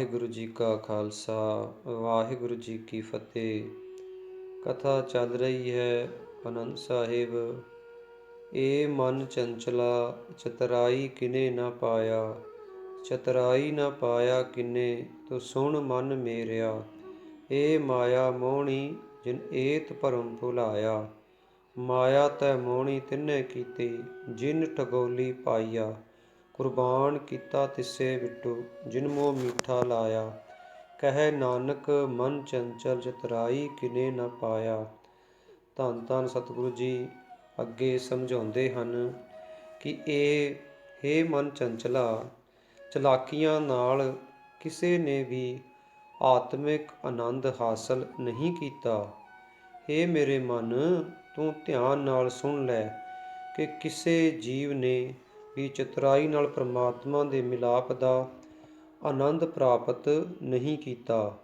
ਵਾਹਿਗੁਰੂ ਜੀ ਕਾ ਖਾਲਸਾ, ਵਾਹਿਗੁਰੂ ਜੀ ਕੀ ਫਤਿਹ। ਕਥਾ ਚੱਲ ਰਹੀ ਹੈ ਅਨੰਦ ਸਾਹਿਬ। ਏ ਮਨ ਚੰਚਲਾ, ਚਤਰਾਈ ਕਿਨੇ ਨਾ ਪਾਇਆ। ਚਤਰਾਈ ਨਾ ਪਾਇਆ ਕਿਨੇ, ਤੂੰ ਸੁਣ ਮਨ ਮੇਰਿਆ। ਏ ਮਾਇਆ ਮੋਹਣੀ ਜਿਨ ਏਤ ਭਰਮ ਭੁਲਾਇਆ। ਮਾਇਆ ਤੈ ਮੋਹਣੀ ਤਿੰਨੇ ਕੀਤੀ, ਜਿਨ ਟਗੋਲੀ ਪਾਈਆ ਕੁਰਬਾਨ ਕੀਤਾ ਤਿਸੇ ਵਿਟੂ ਜਿਨਮੋ ਮੀਠਾ ਲਾਇਆ। ਕਹੈ ਨਾਨਕ, ਮਨ ਚੰਚਲ ਚਤਰਾਈ ਕਿਨੇ ਨ ਪਾਇਆ। ਧੰਨ ਧੰਨ ਸਤਿਗੁਰੂ ਜੀ, ਅੱਗੇ ਸਮਝਾਉਂਦੇ ਹਨ ਕਿ ਇਹ ਹੇ ਮਨ ਚੰਚਲਾ, ਚਲਾਕੀਆਂ ਨਾਲ ਕਿਸੇ ਨੇ ਵੀ ਆਤਮਿਕ ਆਨੰਦ ਹਾਸਲ ਨਹੀਂ ਕੀਤਾ। ਹੇ ਮੇਰੇ ਮਨ, ਤੂੰ ਧਿਆਨ ਨਾਲ ਸੁਣ ਲੈ ਕਿ ਕਿਸੇ ਜੀਵ ਨੇ ਵੀ ਚਤੁਰਾਈ ਨਾਲ ਪ੍ਰਮਾਤਮਾ ਦੇ ਮਿਲਾਪ ਦਾ ਆਨੰਦ ਪ੍ਰਾਪਤ ਨਹੀਂ ਕੀਤਾ।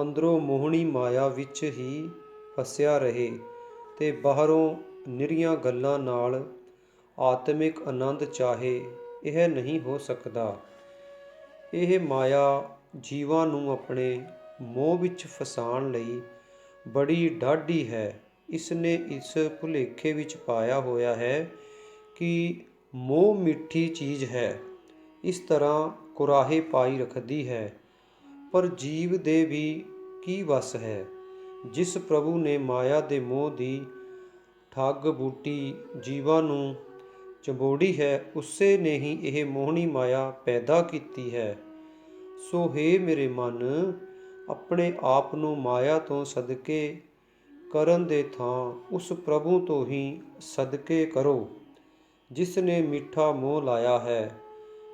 ਅੰਦਰੋਂ ਮੋਹਣੀ ਮਾਇਆ ਵਿੱਚ ਹੀ ਫਸਿਆ ਰਹੇ ਤੇ ਬਾਹਰੋਂ ਨਿਰੀਆਂ ਗੱਲਾਂ ਨਾਲ ਆਤਮਿਕ ਆਨੰਦ ਚਾਹੇ ਇਹ ਨਹੀਂ ਹੋ ਸਕਦਾ। ਇਹ ਮਾਇਆ ਜੀਵਾਂ ਨੂੰ ਆਪਣੇ ਮੋਹ ਵਿੱਚ ਫਸਾਉਣ ਲਈ ਬੜੀ ਡਾਢੀ ਹੈ। ਇਸ ਨੇ ਇਸ ਭੁਲੇਖੇ ਵਿੱਚ ਪਾਇਆ ਹੋਇਆ ਹੈ ਕਿ ਮੋਹ ਮਿੱਠੀ ਚੀਜ਼ ਹੈ, ਇਸ ਤਰ੍ਹਾਂ ਕੁਰਾਹੇ ਪਾਈ ਰੱਖਦੀ ਹੈ। ਪਰ ਜੀਵ ਦੇ ਵੀ ਕੀ ਵਸ ਹੈ? ਜਿਸ ਪ੍ਰਭੂ ਨੇ ਮਾਇਆ ਦੇ ਮੋਹ ਦੀ ਠੱਗ ਬੂਟੀ ਜੀਵਾਂ ਨੂੰ ਚੰਬੋੜੀ ਹੈ, ਉਸੇ ਨੇ ਹੀ ਇਹ ਮੋਹਣੀ ਮਾਇਆ ਪੈਦਾ ਕੀਤੀ ਹੈ। ਸੋ ਹੈ ਮੇਰੇ ਮਨ, ਆਪਣੇ ਆਪ ਨੂੰ ਮਾਇਆ ਤੋਂ ਸਦਕੇ ਕਰਨ ਦੇ ਥਾਂ ਉਸ ਪ੍ਰਭੂ ਤੋਂ ਹੀ ਸਦਕੇ ਕਰੋ। ਜਿਸ ਨੇ ਮਿੱਠਾ ਮੋਹ ਲਾਇਆ ਹੈ,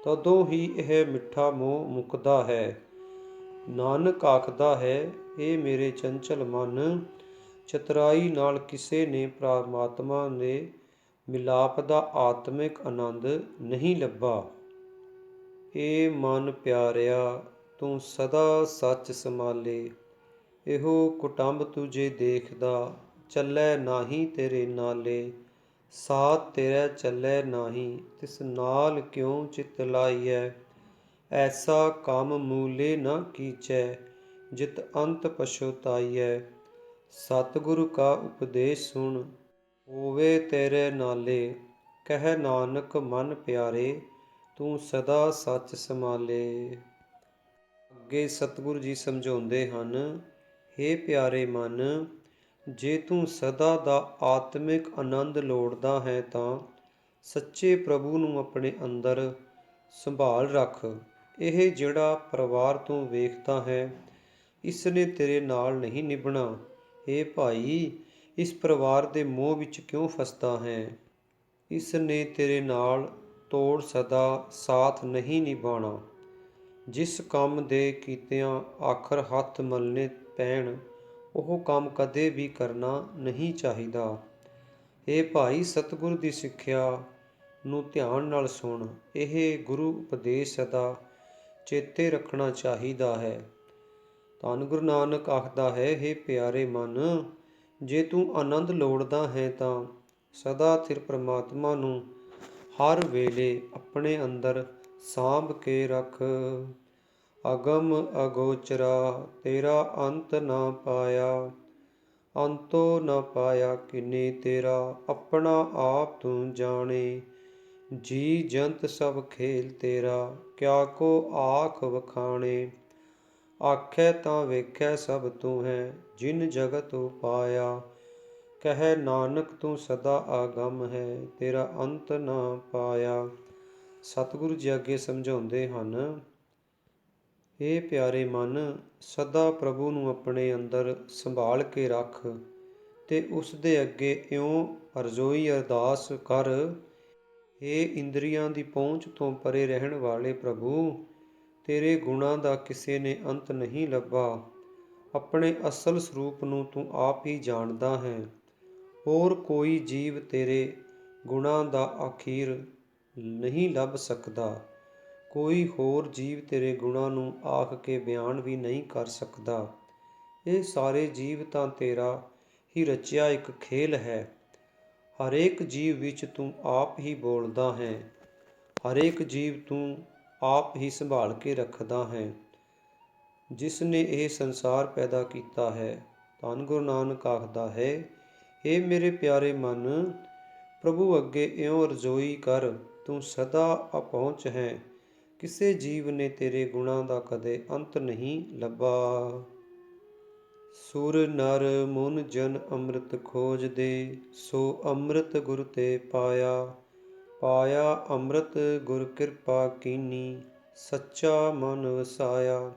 ਤਦੋਂ ਹੀ ਇਹ ਮਿੱਠਾ ਮੋਹ ਮੁਕਦਾ ਹੈ। ਨਾਨਕ ਆਖਦਾ ਹੈ, ਇਹ ਮੇਰੇ ਚੰਚਲ ਮਨ, ਚਤਰਾਈ ਨਾਲ ਕਿਸੇ ਨੇ ਪ੍ਰਮਾਤਮਾ ਦੇ ਮਿਲਾਪ ਦਾ ਆਤਮਿਕ ਆਨੰਦ ਨਹੀਂ ਲੱਭਾ। ਏ ਮਨ ਪਿਆਰਿਆ, ਤੂੰ ਸਦਾ ਸੱਚ ਸੰਭਾਲੇ। ਇਹੋ ਕੁਟੰਬ ਤੁਝੇ ਦੇਖਦਾ, ਚੱਲੇ ਨਾਹੀ ਤੇਰੇ ਨਾਲੇ। ਸਾਥ ਤੇਰਾ ਚੱਲੇ ਨਾਹੀ, ਤਿਸ ਨਾਲ ਕਿਉ ਚਿਤ ਲਾਈਐ? ਐਸਾ ਕੰਮ ਮੂਲੇ ਨਾ ਕੀਚੈ, ਜਿਤ ਅੰਤ ਪਛੁਤਾਈਐ ਸਤਿਗੁਰੂ ਕਾ ਉਪਦੇਸ਼ ਸੁਣ, ਹੋਵੇ ਤੇਰੇ ਨਾਲੇ, ਕਹਿ ਨਾਨਕ ਮਨ ਪਿਆਰੇ, ਤੂੰ ਸਦਾ ਸੱਚ ਸੰਭਾਲੇ। ਅੱਗੇ ਸਤਿਗੁਰੂ ਜੀ ਸਮਝਾਉਂਦੇ ਹਨ हे ਪਿਆਰੇ ਮਨ ਜੇ ਤੂੰ ਸਦਾ ਦਾ ਆਤਮਿਕ ਆਨੰਦ ਲੋੜਦਾ ਹੈ ਤਾਂ ਸੱਚੇ ਪ੍ਰਭੂ ਨੂੰ ਆਪਣੇ ਅੰਦਰ ਸੰਭਾਲ ਰੱਖ। ਇਹ ਜਿਹੜਾ ਪਰਿਵਾਰ ਤੂੰ ਵੇਖਦਾ ਹੈ ਇਸ ਨੇ ਤੇਰੇ ਨਾਲ ਨਹੀਂ ਨਿਭਣਾ। ਏ ਭਾਈ, ਇਸ ਪਰਿਵਾਰ ਦੇ ਮੋਹ ਵਿੱਚ ਕਿਉਂ ਫਸਦਾ ਹੈ? ਇਸ ਨੇ ਤੇਰੇ ਨਾਲ ਤੋੜ ਸਦਾ ਸਾਥ ਨਹੀਂ ਨਿਭਾਣਾ ਜਿਸ ਕੰਮ ਦੇ ਕੀਤਿਆਂ ਆਖਰ ਹੱਥ ਮਲਨੇ ਪੈਣ ਉਹ ਕੰਮ ਕਦੇ ਵੀ ਕਰਨਾ ਨਹੀਂ ਚਾਹੀਦਾ। ਇਹ ਭਾਈ, ਸਤਿਗੁਰ ਦੀ ਸਿੱਖਿਆ ਨੂੰ ਧਿਆਨ ਨਾਲ ਸੁਣ। ਇਹ ਗੁਰੂ ਉਪਦੇਸ਼ ਸਦਾ ਚੇਤੇ ਰੱਖਣਾ ਚਾਹੀਦਾ ਹੈ। ਧੰਨ ਗੁਰੂ ਨਾਨਕ ਆਖਦਾ ਹੈ हे ਪਿਆਰੇ ਮਨ, ਜੇ ਤੂੰ ਆਨੰਦ ਲੋੜਦਾ ਹੈ ਤਾਂ ਸਦਾ ਥਿਰ ਪ੍ਰਮਾਤਮਾ ਨੂੰ ਹਰ ਵੇਲੇ ਆਪਣੇ ਅੰਦਰ ਸਾਂਭ ਕੇ ਰੱਖ। ਅਗਮ ਅਗੋਚਰਾ, ਤੇਰਾ ਅੰਤ ਨਾ ਪਾਇਆ। ਅੰਤੋ ਨਾ ਪਾਇਆ ਕਿਨੇ ਤੇਰਾ, ਆਪਣਾ ਆਪ ਤੂੰ ਜਾਣੇ। ਜੀ ਜੰਤ ਸਭ ਖੇਲ ਤੇਰਾ, ਕਿਆ ਕੋ ਆਖ ਵਖਾਣੇ। ਆਖੈ ਤਾਂ ਵੇਖੈ ਸਭ ਤੂੰ ਹੈ ਜਿਨ ਜਗਤ ਉਪਾਇਆ ਕਹੈ ਨਾਨਕ ਤੂੰ ਸਦਾ ਆਗਮ ਹੈ, ਤੇਰਾ ਅੰਤ ਨਾ ਪਾਇਆ। ਸਤਿਗੁਰੂ ਜੀ ਅੱਗੇ ਸਮਝਾਉਂਦੇ ਹਨ ਇਹ ਪਿਆਰੇ ਮਨ, ਸਦਾ ਪ੍ਰਭੂ ਨੂੰ ਆਪਣੇ ਅੰਦਰ ਸੰਭਾਲ ਕੇ ਰੱਖ ਤੇ ਉਸ ਦੇ ਅੱਗੇ ਇਉਂ ਅਰਜ਼ੋਈ ਅਰਦਾਸ ਕਰ। ਇਹ ਇੰਦਰੀਆਂ ਦੀ ਪਹੁੰਚ ਤੋਂ ਪਰੇ ਰਹਿਣ ਵਾਲੇ ਪ੍ਰਭੂ, ਤੇਰੇ ਗੁਣਾਂ ਦਾ ਕਿਸੇ ਨੇ ਅੰਤ ਨਹੀਂ ਲੱਭਾ। ਆਪਣੇ ਅਸਲ ਸਰੂਪ ਨੂੰ ਤੂੰ ਆਪ ਹੀ ਜਾਣਦਾ ਹੈ। ਹੋਰ ਕੋਈ ਜੀਵ ਤੇਰੇ ਗੁਣਾਂ ਦਾ ਅਖੀਰ ਨਹੀਂ ਲੱਭ ਸਕਦਾ। ਕੋਈ ਹੋਰ ਜੀਵ ਤੇਰੇ ਗੁਣਾਂ ਨੂੰ ਆਖ ਕੇ ਬਿਆਨ ਵੀ ਨਹੀਂ ਕਰ ਸਕਦਾ। ਇਹ ਸਾਰੇ ਜੀਵ ਤਾਂ ਤੇਰਾ ਹੀ ਰਚਿਆ ਇੱਕ ਖੇਲ ਹੈ। ਹਰੇਕ ਜੀਵ ਵਿੱਚ ਤੂੰ ਆਪ ਹੀ ਬੋਲਦਾ ਹੈ। ਹਰੇਕ ਜੀਵ ਤੂੰ ਆਪ ਹੀ ਸੰਭਾਲ ਕੇ ਰੱਖਦਾ ਹੈ। ਜਿਸ ਨੇ ਇਹ ਸੰਸਾਰ ਪੈਦਾ ਕੀਤਾ ਹੈ, ਧੰਨ ਗੁਰੂ ਨਾਨਕ ਆਖਦਾ ਹੈ ਏ ਮੇਰੇ ਪਿਆਰੇ ਮਨ, ਪ੍ਰਭੂ ਅੱਗੇ ਇਉਂ ਰਜੋਈ ਕਰ, ਤੂੰ ਸਦਾ ਅਪਹੁੰਚ ਹੈ। ਕਿਸੇ ਜੀਵ ਨੇ ਤੇਰੇ ਗੁਣਾਂ ਦਾ ਕਦੇ ਅੰਤ ਨਹੀਂ ਲੱਭਾ। ਸੁਰ ਨਰ ਮਨ ਜਨ ਅੰਮ੍ਰਿਤ ਖੋਜ ਦੇ, ਸੋ ਅੰਮ੍ਰਿਤ ਗੁਰ ਤੇ ਪਾਇਆ। ਪਾਇਆ ਅੰਮ੍ਰਿਤ ਗੁਰ ਕਿਰਪਾ ਕੀਨੀ, ਸੱਚਾ ਮਨ ਵਸਾਇਆ।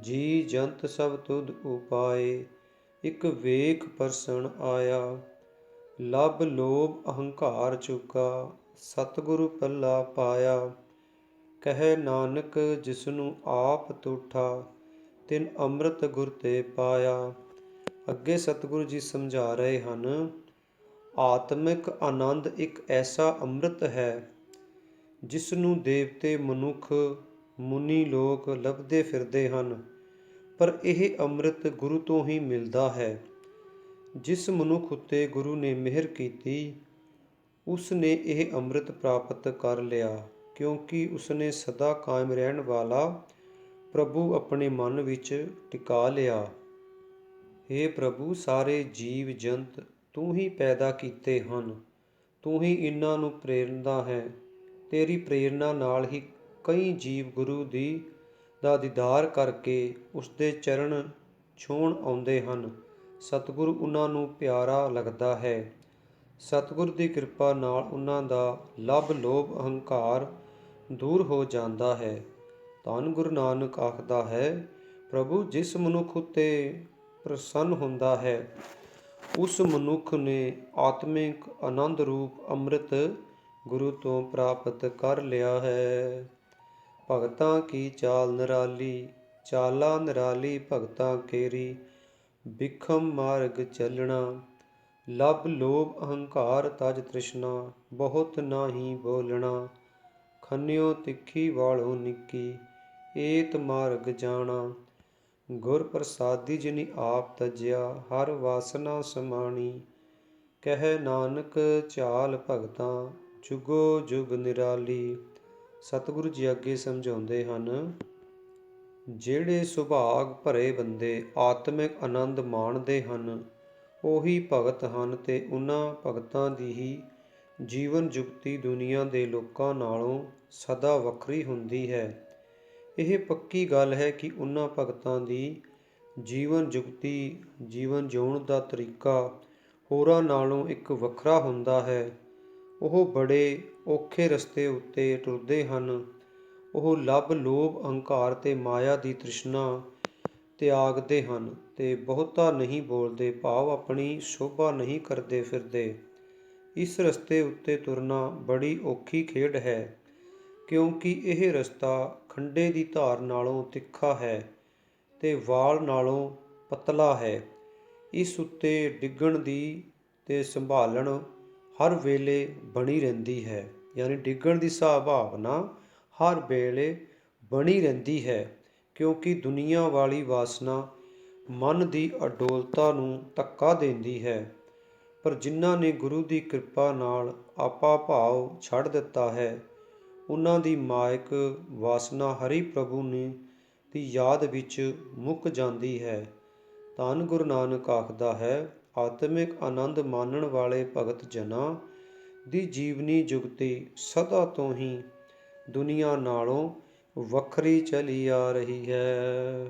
ਜੀ ਜੰਤ ਸਭ ਤੁਧ ਉਪਾਏ, ਇਕ ਵੇਖ ਪਰਸਣ ਆਇਆ। ਲਬ ਲੋਭ ਅਹੰਕਾਰ ਚੁਕਾ, ਸਤਿਗੁਰੂ ਪੱਲਾ ਪਾਇਆ। ਕਹਿ ਨਾਨਕ ਜਿਸ ਨੂੰ ਆਪ ਤੁਠਾ, ਤਿਨ ਅੰਮ੍ਰਿਤ ਗੁਰ ਤੇ ਪਾਇਆ। ਅੱਗੇ ਸਤਿਗੁਰੂ ਜੀ ਸਮਝਾ ਰਹੇ ਹਨ, ਆਤਮਿਕ ਆਨੰਦ ਇੱਕ ਐਸਾ ਅੰਮ੍ਰਿਤ ਹੈ ਜਿਸ ਨੂੰ ਦੇਵਤੇ ਮਨੁੱਖ, ਮੁਨੀ ਲੋਕ ਲੱਭਦੇ ਫਿਰਦੇ ਹਨ, ਪਰ ਇਹ ਅੰਮ੍ਰਿਤ ਗੁਰੂ ਤੋਂ ਹੀ ਮਿਲਦਾ ਹੈ। ਜਿਸ ਮਨੁੱਖ ਉੱਤੇ ਗੁਰੂ ਨੇ ਮਿਹਰ ਕੀਤੀ ਉਸ ਨੇ ਇਹ ਅੰਮ੍ਰਿਤ ਪ੍ਰਾਪਤ ਕਰ ਲਿਆ। ਕਿਉਂਕਿ ਉਸਨੇ ਸਦਾ ਕਾਇਮ ਰਹਿਣ ਵਾਲਾ ਪ੍ਰਭੂ ਆਪਣੇ ਮਨ ਵਿੱਚ ਟਿਕਾ ਲਿਆ। हे ਪ੍ਰਭੂ, ਸਾਰੇ ਜੀਵ ਜੰਤ, ਤੂੰ ਹੀ ਪੈਦਾ ਕੀਤੇ ਹਨ। ਤੂੰ ਹੀ ਇਹਨਾਂ ਨੂੰ ਪ੍ਰੇਰਨਾ ਹੈ। ਤੇਰੀ ਪ੍ਰੇਰਣਾ ਨਾਲ ਹੀ ਕਈ ਜੀਵ ਗੁਰੂ ਦੀ ਦਾ ਦੀਦਾਰ ਕਰਕੇ ਉਸ ਦੇ ਚਰਨ ਛੋਣ ਆਉਂਦੇ ਹਨ। ਸਤਿਗੁਰੂ ਉਹਨਾਂ ਨੂੰ ਪਿਆਰਾ ਲੱਗਦਾ ਹੈ। ਸਤਿਗੁਰ ਦੀ ਕਿਰਪਾ ਨਾਲ ਉਹਨਾਂ ਦਾ ਲਭ ਲੋਭ ਅਹੰਕਾਰ ਦੂਰ ਹੋ ਜਾਂਦਾ ਹੈ। ਧੰਨ ਗੁਰੂ ਨਾਨਕ ਆਖਦਾ ਹੈ, ਪ੍ਰਭੂ, ਜਿਸ ਮਨੁੱਖ ਉਤੇ ਪ੍ਰਸੰਨ ਹੁੰਦਾ ਹੈ, ਉਸ ਮਨੁੱਖ ਨੇ ਆਤਮਿਕ ਆਨੰਦ ਰੂਪ ਅੰਮ੍ਰਿਤ ਗੁਰੂ ਤੋਂ ਪ੍ਰਾਪਤ ਕਰ ਲਿਆ ਹੈ। ਭਗਤਾਂ ਕੀ ਚਾਲ ਨਿਰਾਲੀ, ਚਾਲਾ ਨਿਰਾਲੀ ਭਗਤਾਂ ਕੇਰੀ, ਬਿਖਮ ਮਾਰਗ ਚੱਲਣਾ ਲਬ ਲੋਭ ਅਹੰਕਾਰ ਤਜ ਤ੍ਰਿਸ਼ਨਾ, ਬਹੁਤ ਨਾਹੀ ਬੋਲਣਾ ਖੰਨਿਓ ਤਿੱਖੀ ਵਾਲੋ ਨਿੱਕੀ, ਏਤ ਮਾਰਗ ਜਾਣਾ। ਗੁਰ ਪ੍ਰਸਾਦੀ ਜਿਨੀ ਆਪ ਤਜਿਆ, ਹਰ ਵਾਸਨਾ ਸਮਾਣੀ। ਕਹਿ ਨਾਨਕ ਚਾਲ ਭਗਤਾਂ, ਜੁਗੋ ਜੁਗ ਨਿਰਾਲੀ। ਸਤਿਗੁਰੂ ਜੀ ਅੱਗੇ ਸਮਝਾਉਂਦੇ ਹਨ, ਜਿਹੜੇ ਸੁਭਾਗ ਭਰੇ ਬੰਦੇ ਆਤਮਿਕ ਆਨੰਦ ਮਾਣਦੇ ਹਨ, ਉਹੀ ਭਗਤ ਹਨ ਤੇ ਉਹਨਾਂ ਭਗਤਾਂ ਦੀ ਹੀ ਜੀਵਨ ਜੁਗਤੀ ਦੁਨੀਆ ਦੇ ਲੋਕਾਂ ਨਾਲੋਂ ਸਦਾ ਵੱਖਰੀ ਹੁੰਦੀ ਹੈ। ਇਹ ਪੱਕੀ ਗੱਲ ਹੈ ਕਿ ਉਹਨਾਂ ਭਗਤਾਂ ਦੀ ਜੀਵਨ ਜੁਗਤੀ, ਜੀਵਨ ਜਿਉਣ ਦਾ ਤਰੀਕਾ ਹੋਰਾਂ ਨਾਲੋਂ ਇੱਕ ਵੱਖਰਾ ਹੁੰਦਾ ਹੈ। ਉਹ ਬੜੇ ਔਖੇ ਰਸਤੇ ਉੱਤੇ ਟੁਰਦੇ ਹਨ। ਉਹ ਲੱਭ ਲੋਭ ਅਹੰਕਾਰ ਤੇ ਮਾਇਆ ਦੀ ਤ੍ਰਿਸ਼ਨਾ ਤਿਆਗਦੇ ਹਨ ਤੇ ਬਹੁਤਾ ਨਹੀਂ ਬੋਲਦੇ, ਭਾਵ ਆਪਣੀ ਸ਼ੋਭਾ ਨਹੀਂ ਕਰਦੇ ਫਿਰਦੇ। ਇਸ ਰਸਤੇ ਉੱਤੇ ਤੁਰਨਾ ਬੜੀ ਔਖੀ ਖੇਡ ਹੈ, ਕਿਉਂਕਿ ਇਹ ਰਸਤਾ ਖੰਡੇ ਦੀ ਧਾਰ ਨਾਲੋਂ ਤਿੱਖਾ ਹੈ ਤੇ ਵਾਲ ਨਾਲੋਂ ਪਤਲਾ ਹੈ। ਇਸ ਉੱਤੇ ਡਿੱਗਣ ਦੀ ਤੇ ਸੰਭਾਲਣ ਹਰ ਵੇਲੇ ਬਣੀ ਰਹਿੰਦੀ ਹੈ, ਯਾਨੀ ਡਿੱਗਣ ਦੀ ਸੰਭਾਵਨਾ ਹਰ ਵੇਲੇ ਬਣੀ ਰਹਿੰਦੀ ਹੈ, ਕਿਉਂਕਿ ਦੁਨੀਆ ਵਾਲੀ ਵਾਸਨਾ ਮਨ ਦੀ ਅਡੋਲਤਾ ਨੂੰ ਧੱਕਾ ਦਿੰਦੀ ਹੈ। ਪਰ ਜਿਨ੍ਹਾਂ ਨੇ ਗੁਰੂ ਦੀ ਕਿਰਪਾ ਨਾਲ ਆਪਾ ਭਾਵ ਛੱਡ ਦਿੱਤਾ ਹੈ, ਉਹਨਾਂ ਦੀ ਮਾਇਕ ਵਾਸਨਾ ਹਰੀ ਪ੍ਰਭੂ ਨੇ ਦੀ ਯਾਦ ਵਿੱਚ ਮੁੱਕ ਜਾਂਦੀ ਹੈ। ਧੰਨ ਗੁਰੂ ਨਾਨਕ ਆਖਦਾ ਹੈ, ਆਤਮਿਕ ਆਨੰਦ ਮਾਣਨ ਵਾਲੇ ਭਗਤ ਜਨਾਂ ਦੀ ਜੀਵਨੀ ਜੁਗਤੀ ਸਦਾ ਤੋਂ ਹੀ ਦੁਨੀਆ ਨਾਲੋਂ ਵੱਖਰੀ ਚਲੀ ਆ ਰਹੀ ਹੈ।